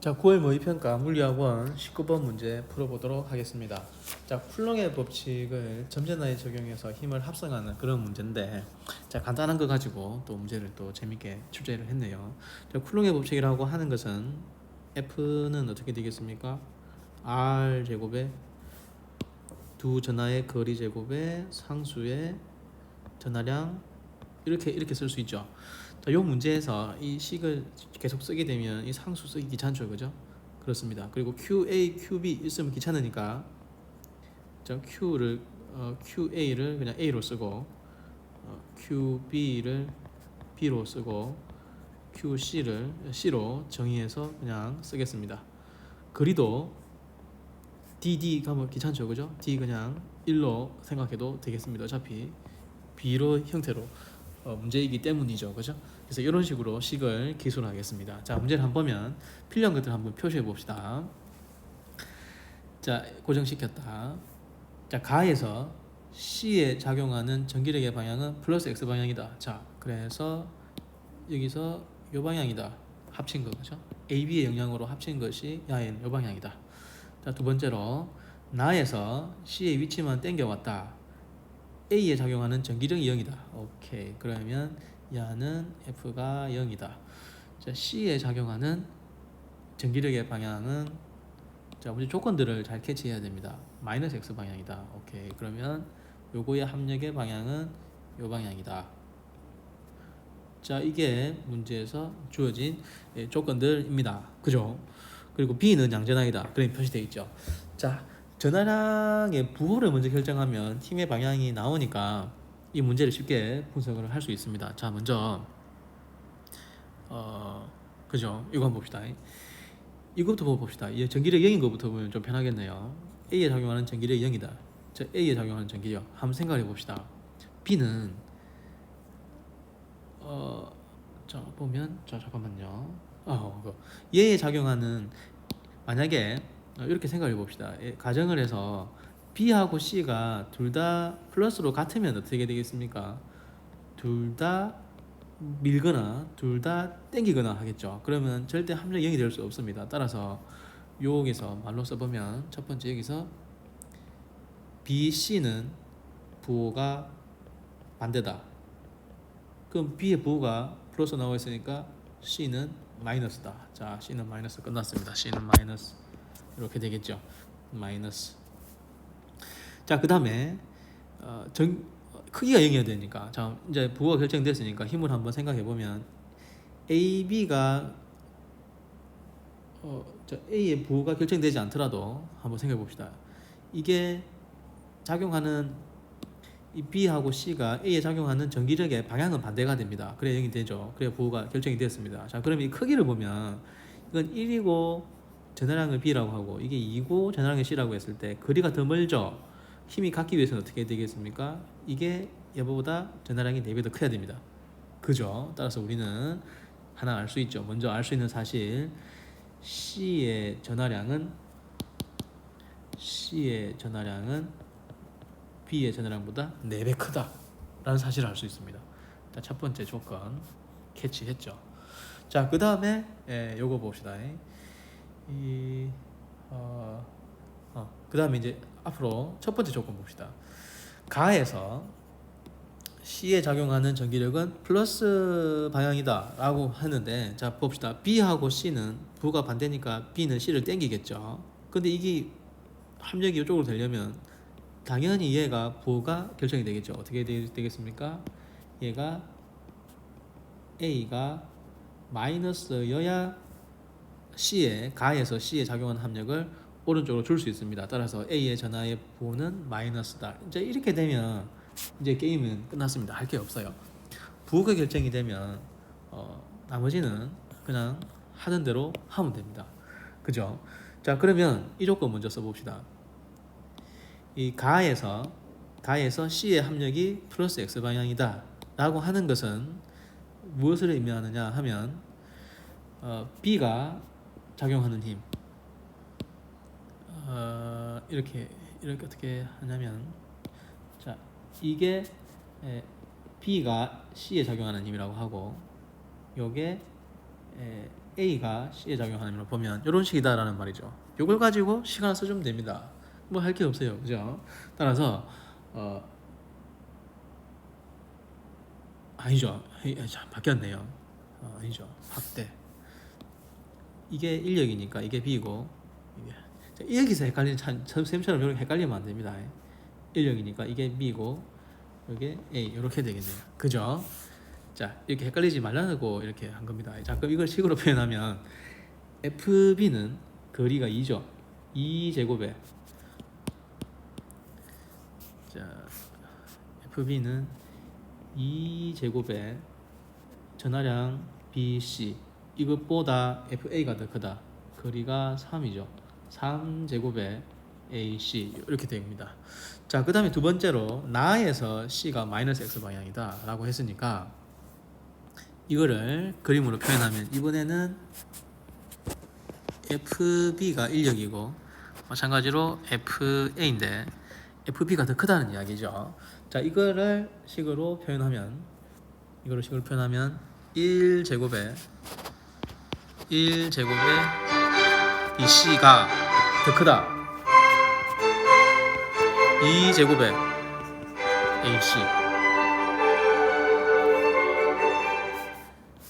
자, 9월 모의평가 물리학원 19번 문제 풀어보도록 하겠습니다. 자, 쿨롱의 법칙을 점재나에 적용해서 힘을 합성하는 그런 문제인데, 자, 간단한 거 가지고 또 문제를 또 재밌게 출제를 했네요. 자, 쿨롱의 법칙이라고 하는 것은 F는 어떻게 되겠습니까? R 제곱에 두 전하의 거리 제곱에 상수의 전하량 이렇게 이렇게 쓸 수 있죠. 자, 요 문제에서 이 식을 계속 쓰게 되면 이 상수 쓰기 귀찮죠, 그죠? 그렇습니다. 그리고 QA, QB 있으면 귀찮으니까 자, Q를 어, QA를 그냥 A로 쓰고 어, QB를 B로 쓰고 QC를 C로 정의해서 그냥 쓰겠습니다. 거리도 DD 가면 귀찮죠, 그죠? D 그냥 1로 생각해도 되겠습니다. 어차피 B로 형태로 어, 문제이기 때문이죠, 그죠? 그래서 이런 식으로 식을 기술하겠습니다. 자, 문제를 한번 보면 필요한 것들 한번 표시해 봅시다. 자, 고정시켰다. 자, 가에서 C에 작용하는 전기력의 방향은 플러스 X 방향이다. 자, 그래서 여기서 요 방향이다. 합친 거 그죠? AB의 영향으로 합친 것이 야인 요 방향이다. 자, 두 번째로 나에서 C의 위치만 땡겨왔다. A에 작용하는 전기력이 0이다. 오케이. 그러면 야는 F가 0이다. 자, C에 작용하는 전기력의 방향은 자, 먼저 조건들을 잘 캐치해야 됩니다. 마이너스 X 방향이다. 오케이. 그러면 요거의 합력의 방향은 요 방향이다. 자, 이게 문제에서 주어진 예, 조건들입니다. 그죠? 그리고 B는 양전항이다. 그렇게 표시되어 있죠. 자, 전화량의 부호를 먼저 결정하면 힘의 방향이 나오니까 이 문제를 쉽게 분석을 할 수 있습니다. 자, 먼저 어, 그죠? 이거 한번 봅시다. 이거부터 보고 봅시다. 이 전기력 0인 것부터 보면 좀 편하겠네요. A에 작용하는 전기력이 0이다. 자, A에 작용하는 전기력 한번 생각해 봅시다. B는 어, 자 보면 자 잠깐만요. 아, 어, 그 얘에 작용하는 만약에 어, 이렇게 생각해 봅시다. 예, 가정을 해서 B하고 C가 둘 다 플러스로 같으면 어떻게 되겠습니까? 둘 다 밀거나 둘 다 땡기거나 하겠죠. 그러면 절대 합력 0이 될 수 없습니다. 따라서 여기서 말로 써보면 첫 번째 여기서 B, C는 부호가 반대다. 그럼 B의 부호가 플러스 나와 있으니까 C는 마이너스다. 자, C는 마이너스 끝났습니다. C는 마이너스 이렇게 되겠죠. 마이너스. 자, 그 다음에 어, 정, 크기가 0이어야 되니까 자 이제 부호가 결정됐으니까 힘을 한번 생각해 보면 A, B가 어, 저 A의 부호가 결정되지 않더라도 한번 생각해 봅시다. 이게 작용하는 이 B하고 C가 A에 작용하는 전기력의 방향은 반대가 됩니다. 그래 0이 되죠. 그래 부호가 결정이 됐습니다. 자, 그럼 이 크기를 보면 이건 1이고 전화량을 B라고 하고 이게 2고 전화량을 C라고 했을 때 거리가 더 멀죠. 힘이 갖기 위해서는 어떻게 되겠습니까? 이게 얘보다 전화량이 4배 더 커야 됩니다. 그죠? 따라서 우리는 하나 알 수 있죠. 먼저 알 수 있는 사실 C의 전화량은 C의 전화량은 B의 전화량보다 4배 크다 라는 사실을 알 수 있습니다. 자, 첫 번째 조건 캐치했죠. 자, 그 다음에 예, 요거 봅시다. 이 어, 어, 그 다음에 이제 앞으로 첫 번째 조건 봅시다. 가에서 C에 작용하는 전기력은 플러스 방향이다 라고 했는데 자 봅시다. B하고 C는 부가 반대니까 B는 C를 땡기겠죠. 근데 이게 합력이 이쪽으로 되려면 당연히 얘가 부가 결정이 되겠죠. 어떻게 되, 되겠습니까? 얘가 A가 마이너스여야 C에 가에서 C에 작용하는 합력을 오른쪽으로 줄 수 있습니다. 따라서 A의 전하의 부호는 마이너스다. 이제 이렇게 되면 이제 게임은 끝났습니다. 할 게 없어요. 부호가 결정이 되면 어, 나머지는 그냥 하던 대로 하면 됩니다. 그죠? 자 그러면 이 조건 먼저 써봅시다. 이 가에서 가에서 C의 합력이 플러스 X 방향이다 라고 하는 것은 무엇을 의미하느냐 하면 어, B가 작용하는 힘 어, 이렇게 이렇게 어떻게 하냐면 자 이게 에, B가 C에 작용하는 힘이라고 하고 요게 에, A가 C에 작용하는 보면 이런 식이다라는 말이죠. 이걸 가지고 시간을 써주면 됩니다. 뭐 할 게 없어요, 그죠? 따라서 어 아니죠, 에이, 자, 바뀌었네요. 어, 아니죠, 확대. 이게 인력이니까 이게 B고 이게 자, 여기서 헷갈리는 참 쌤처럼 이렇게 헷갈리면 안 됩니다. 인력이니까 이게 B고 이게 A 이렇게 되겠네요. 그죠? 자 이렇게 헷갈리지 말라고 이렇게 한 겁니다. 자 그럼 이걸 식으로 표현하면 FB는 거리가 2죠. 2 제곱에 자 FB는 2 제곱에 전하량 BC 이것보다 FA가 더 크다. 거리가 3이죠. 3 제곱에 AC 이렇게 됩니다. 자, 그 다음에 두 번째로 나에서 C가 마이너스 X 방향이다 라고 했으니까 이거를 그림으로 표현하면 이번에는 FB가 인력이고 마찬가지로 FA인데 FB가 더 크다는 이야기죠. 자, 이거를 식으로 표현하면 이거를 식으로 표현하면 1 제곱에 1 제곱에 이 C가 더 크다. 2 제곱에 AC.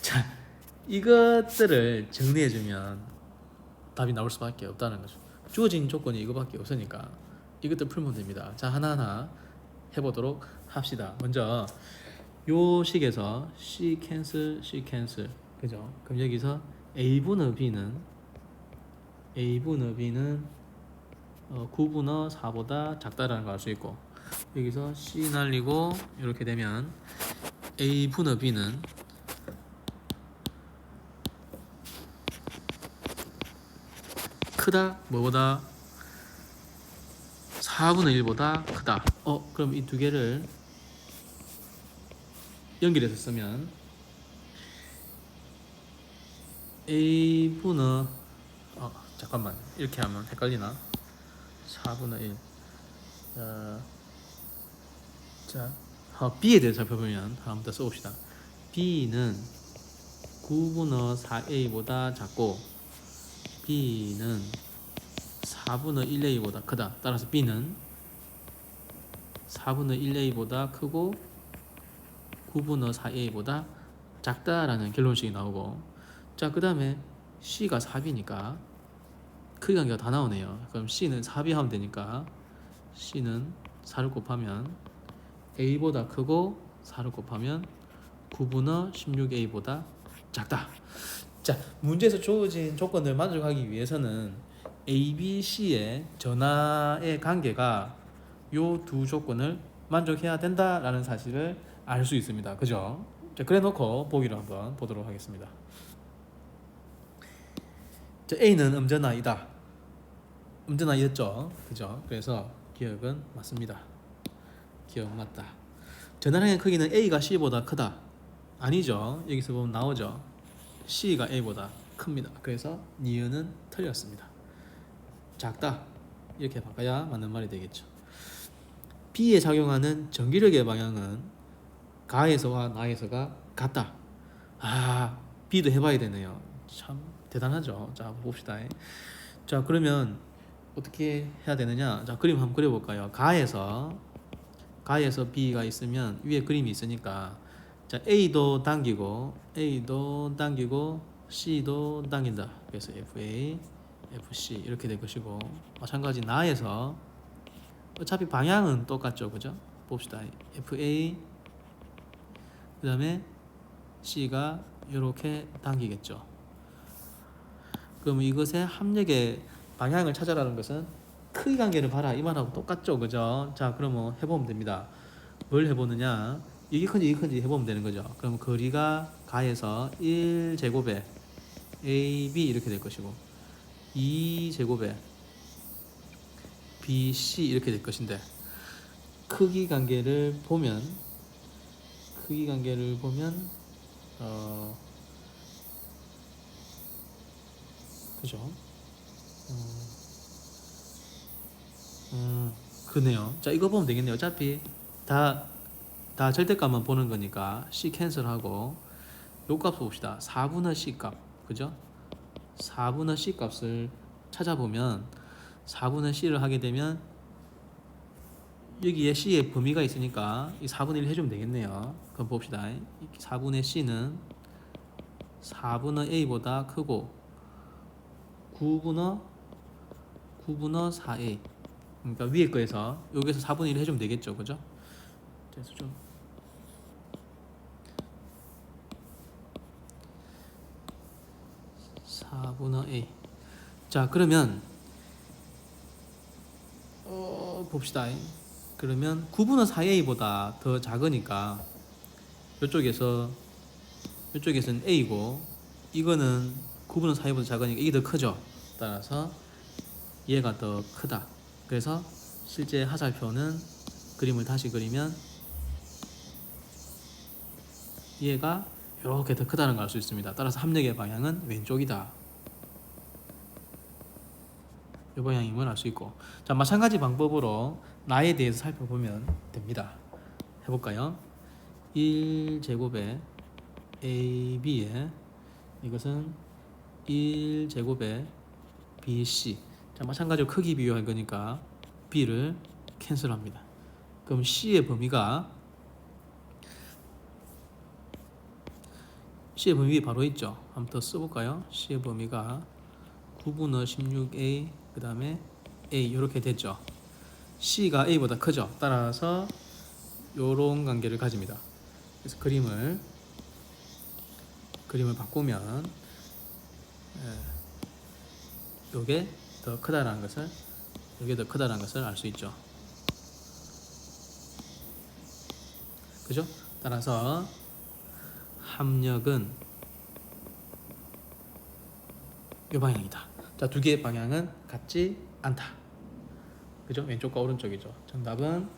자, 이것들을 정리해주면 답이 나올 수밖에 없다는 거죠. 주어진 조건이 이거밖에 없으니까 이것들 풀면 됩니다. 자, 하나하나 해보도록 합시다. 먼저 요 식에서 C 캔슬, C 캔슬, 그죠? 그럼 여기서 A분의 B는? A분의 B는 어, 9분의 4보다 작다라는 걸 알 수 있고 여기서 C 날리고 이렇게 되면 A분의 B는? 크다 뭐보다? 4분의 1보다 크다. 어 그럼 이 두 개를 연결해서 쓰면 A분의 어 잠깐만. 이렇게 하면 헷갈리나? 4분의 1 어, 자 어, B에 대해서 살펴보면 더 써봅시다. B는 9분의 4A보다 작고 B는 4분의 1A보다 크다. 따라서 B는 4분의 1A보다 크고 9분의 4A보다 작다라는 결론식이 나오고 자 그 다음에 C가 4B니까 크기 관계가 다 나오네요 그럼 C는 4B 하면 되니까 C는 4를 곱하면 A보다 크고 4를 곱하면 9분의 16A보다 작다 자 문제에서 주어진 조건을 만족하기 위해서는 A, B, C의 전하의 관계가 요 두 조건을 만족해야 된다라는 사실을 알 수 있습니다. 그죠? 자, 그래 놓고 보기를 한번 보도록 하겠습니다. 자, A는 음전하 이다. 음전하 이었죠? 그죠? 그래서 기억은 맞습니다. 기억 맞다. 전하량의 크기는 A가 C보다 크다. 아니죠? 여기서 보면 나오죠? C가 A보다 큽니다. 그래서 니은은 틀렸습니다. 작다. 이렇게 바꿔야 맞는 말이 되겠죠. B에 작용하는 전기력의 방향은 가에서와 나에서가 같다. 아, B도 해봐야 되네요. 참 대단하죠. 자, 봅시다. 자, 그러면 어떻게 해야 되느냐? 자, 그림 한번 그려볼까요? 가에서 가에서 B가 있으면 위에 그림이 있으니까 자, A도 당기고 A도 당기고 C도 당긴다. 그래서 FA, FC 이렇게 될 것이고 마찬가지 나에서 어차피 방향은 똑같죠, 그죠? 봅시다. FA 그 다음에 C가 이렇게 당기겠죠. 그럼 이것의 합력의 방향을 찾아라는 것은 크기 관계를 봐라 이 말하고 똑같죠, 그죠? 자, 그러면 해보면 됩니다. 뭘 해보느냐? 이게 큰지 이게 큰지 해보면 되는 거죠. 그럼 거리가 가에서 1 제곱에 AB 이렇게 될 것이고 2 제곱에 BC 이렇게 될 것인데 크기 관계를 보면 크기 관계를 보면 어 그죠? 음, 음 그네요. 자 이거 보면 되겠네요. 어차피 다 다 절대값만 보는 거니까 C 캔슬하고 요 값 봅시다. 4분의 C 값 그죠? 4분의 c 값을 찾아보면 4분의 c를 하게 되면 여기에 c의 범위가 있으니까 이 4분의 1 해주면 되겠네요. 그럼 봅시다. 4분의 c는 4분의 a보다 크고 9분의 9분의 4a 그러니까 위에 거에서 여기서 4분의 1 해주면 되겠죠, 그죠? 그래서 좀 사분의 a 자 그러면 어 봅시다. 그러면 9분의 4a보다 더 작으니까 이쪽에서 이쪽에서는 a고 이거는 9분의 4a보다 작으니까 이게 더 크죠 따라서 얘가 더 크다 그래서 실제 하살표는 그림을 다시 그리면 얘가 이렇게 더 크다는 걸 알 수 있습니다. 따라서 합력의 방향은 왼쪽이다. 이 방향임을 알 수 있고 자 마찬가지 방법으로 나에 대해서 살펴보면 됩니다. 해볼까요? 1제곱에 AB에 이것은 1제곱에 BC 자 마찬가지로 크기 비교할 거니까 B를 캔슬합니다. 그럼 C의 범위가 C의 범위 바로 있죠. 한번 더 써볼까요? C의 범위가 9분의 16A 그 다음에 A 이렇게 됐죠. C가 A보다 크죠. 따라서 요런 관계를 가집니다. 그래서 그림을 그림을 바꾸면 예, 요게 더 크다라는 것을 요게 더 크다라는 것을 알 수 있죠. 그죠? 따라서 합력은 이 방향이다. 자, 두 개의 방향은 같지 않다. 그죠? 왼쪽과 오른쪽이죠. 정답은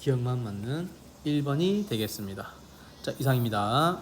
기억만 맞는 1번이 되겠습니다. 자, 이상입니다.